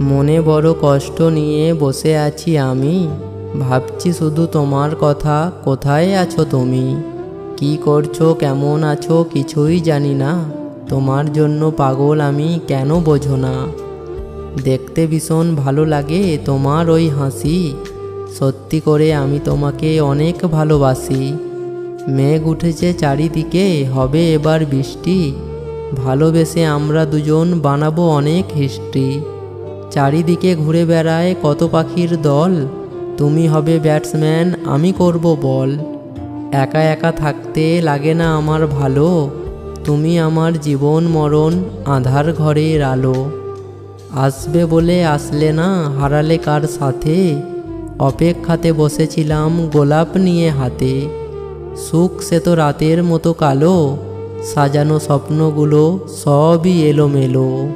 মনে বড় কষ্ট নিয়ে বসে আছি আমি। ভাবছি শুধু তোমার কথা, কোথায় আছো তুমি? কি করছ, কেমন আছো, কিছুই জানি না। তোমার জন্য পাগল আমি কেন বোঝো না? দেখতে ভীষণ ভালো লাগে তোমার ওই হাসি। সত্যি করে আমি তোমাকে অনেক ভালোবাসি। মেঘ উঠেছে চারিদিকে, হবে এবার বৃষ্টি। ভালোবেসে আমরা দুজন বানাবো অনেক হিস্ট্রি। চারিদিকে ঘুরে বেড়ায় কত পাখির দল? তুমি হবে ব্যাটসম্যান, আমি করব বল। একা একা থাকতে লাগে না আমার ভালো। তুমি আমার জীবন মরণ, আধার ঘরের আলো। আসবে বলে আসলে না, হারালে কার সাথে? অপেক্ষাতে বসেছিলাম গোলাপ নিয়ে হাতে। সুখ সে তো রাতের মতো কালো, সাজানো স্বপ্নগুলো সবই এলোমেলো।